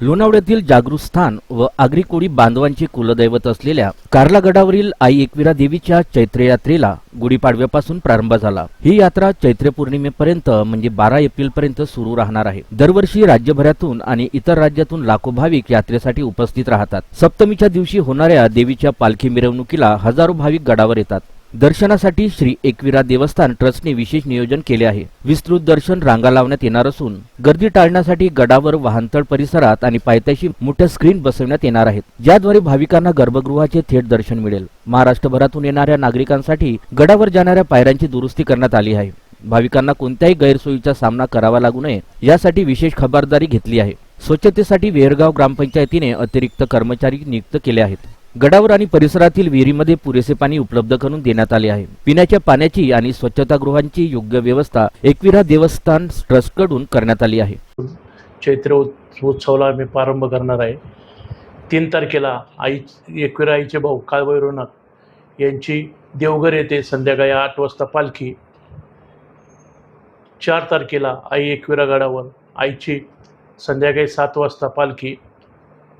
लोणावळ्यातील जागृतस्थान व आगरी कोळी बांधवांचे कुलदैवत असलेल्या कार्ला गडावरील आई एकविरा देवीच्या चैत्र यात्रेला गुढीपाडव्यापासून प्रारंभ झाला. ही यात्रा चैत्र पौर्णिमेपर्यंत म्हणजे बारा एप्रिल पर्यंत सुरू राहणार आहे. दरवर्षी राज्यभरातून आणि इतर राज्यातून लाखो भाविक यात्रेसाठी उपस्थित राहतात. सप्तमीच्या दिवशी होणाऱ्या देवीच्या पालखी मिरवणुकीला हजारो भाविक गडावर येतात. दर्शनासाठी श्री एकविरा देवस्थान ट्रस्टने विशेष नियोजन केले आहे. विस्तृत दर्शन रांगा लावण्यात येणार असून गर्दी टाळण्यासाठी गडावर वाहनतळ परिसरात आणि पायथ्याशी मोठ्या स्क्रीन बसवण्यात येणार आहेत. ज्याद्वारे भाविकांना गर्भगृहाचे थेट दर्शन मिळेल. महाराष्ट्रभरातून येणाऱ्या नागरिकांसाठी गडावर जाणाऱ्या पायऱ्यांची दुरुस्ती करण्यात आली आहे. भाविकांना कोणत्याही गैरसोयीचा सामना करावा लागू नये यासाठी विशेष खबरदारी घेतली आहे. स्वच्छतेसाठी वेरगाव ग्रामपंचायतीने अतिरिक्त कर्मचारी नियुक्त केले आहेत. गडावर आणि परिसरातील विहिरीमध्ये पुरेसे पाणी उपलब्ध करून देण्यात आले आहे. पिण्याच्या पाण्याची आणि स्वच्छतागृहांची योग्य व्यवस्था एकविरा देवस्थान ट्रस्टकडून करण्यात आली आहे. चैत्र उत्सवाला मी प्रारंभ करणार आहे. तीन तारखेला आई एकविरा आईचे भाऊ काळभैरवनाथ यांची देवघर येथे संध्याकाळी आठ वाजता पालखी. चार तारखेला आई एकविरा गडावर आईची संध्याकाळी सात वाजता पालखी.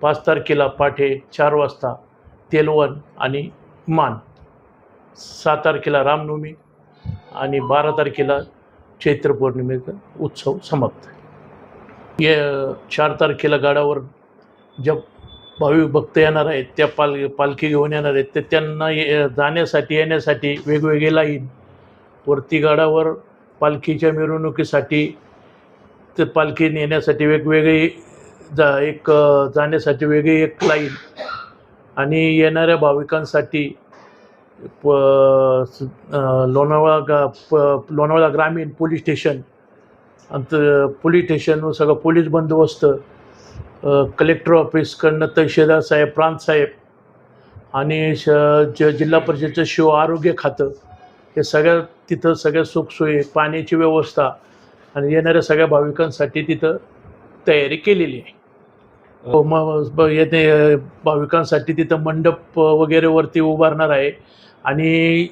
पाच तारखेला पाठे चार वाजता तेलवण आणि मान. सात तारखेला रामनवमी आणि बारा तारखेला चैत्र पौर्णिमेचा उत्सव समाप्त. या चार तारखेला गाडावर ज्या भाविक भक्त येणार आहेत त्या पाल पालखी घेऊन येणार आहेत तर त्यांना ये जाण्यासाठी येण्यासाठी वेगवेगळे लाईन. वरती गाडावर पालखीच्या मिरवणुकीसाठी ते पालखी नेण्यासाठी वेगवेगळी जा एक जाण्यासाठी वेगळी एक लाईन. आणि येणाऱ्या भाविकांसाठी प लोणावळा गा प लोणावळा ग्रामीण पोलीस स्टेशन अंत पोलीस स्टेशन सगळं पोलीस बंदोबस्त कलेक्टर ऑफिसकडनं तहसीलदार साहेब प्रांत साहेब आणि श ज जिल्हा परिषदचं शिव आरोग्य खातं हे सगळ्या तिथं सगळ्या सुखसोयी पाण्याची व्यवस्था आणि येणाऱ्या सगळ्या भाविकांसाठी तिथं तयारी केलेली आहे. येते अ, भाविकांसाठी तिथं मंडप वगैरे वरती उभारणार आहे. आणि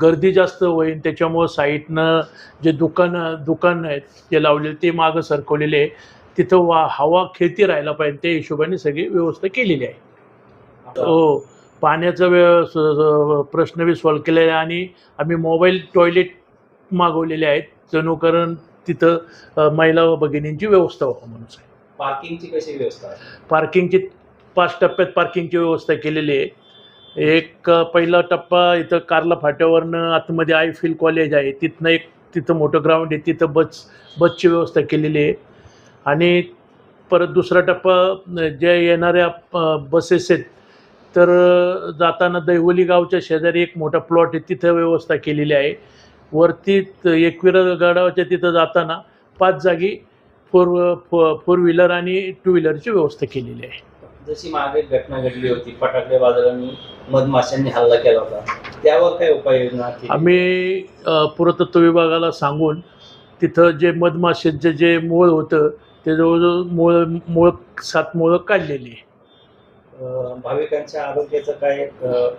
गर्दी जास्त होईल त्याच्यामुळं साईडनं जे दुकानं दुकानं आहेत जे लावलेले ते मागं सरकवलेले आहे. तिथं वा हवा खेळती राहायला पाहिजे त्या हिशोबाने सगळी व्यवस्था केलेली आहे. हो पाण्याचा स- प्रश्न बी सॉल्व केलेला आहे आणि आम्ही मोबाईल टॉयलेट मागवलेले आहेत जणू कारण तिथं महिला व भगिनींची व्यवस्था व्हावं म्हणून. पार्किंगची कशी व्यवस्था पार्किंगची पाच टप्प्यात पार्किंगची व्यवस्था केलेली आहे. एक पहिला टप्पा इथं कार्ला फाट्यावरनं आतमध्ये आय फील कॉलेज आहे. तिथनं एक तिथं मोठं ग्राउंड आहे. तिथं बस बसची व्यवस्था केलेली आहे. आणि परत दुसरा टप्पा ज्या येणाऱ्या बसेस आहेत तर जाताना दैवली गावच्या शेजारी एक मोठा प्लॉट आहे. तिथं व्यवस्था केलेली आहे. वरती एकविरा गडावाच्या तिथं जाताना पाच जागी फोर फोर व्हीलर आणि टू व्हीलरची व्यवस्था केलेली आहे जशी मागे घटना घडली होती फटाकडे वाजवल्याने मधमाशांनी हल्ला केला होता त्यावर काय उपाययोजना? आम्ही पुरातत्व विभागाला सांगून तिथं जे मधमाशांचं जे मूळ होतं ते जवळजवळ मूळ मूळ सात मुळं काढलेली आहे भाविकांच्या आरोग्याचं काय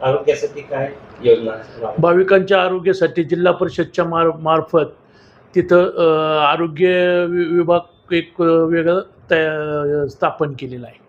आरोग्यासाठी काय योजना? भाविकांच्या आरोग्यासाठी जिल्हा परिषदच्या मार मार्फत तिथं आरोग्य विभाग एक वेगळं तया स्थापन केलेलं आहे.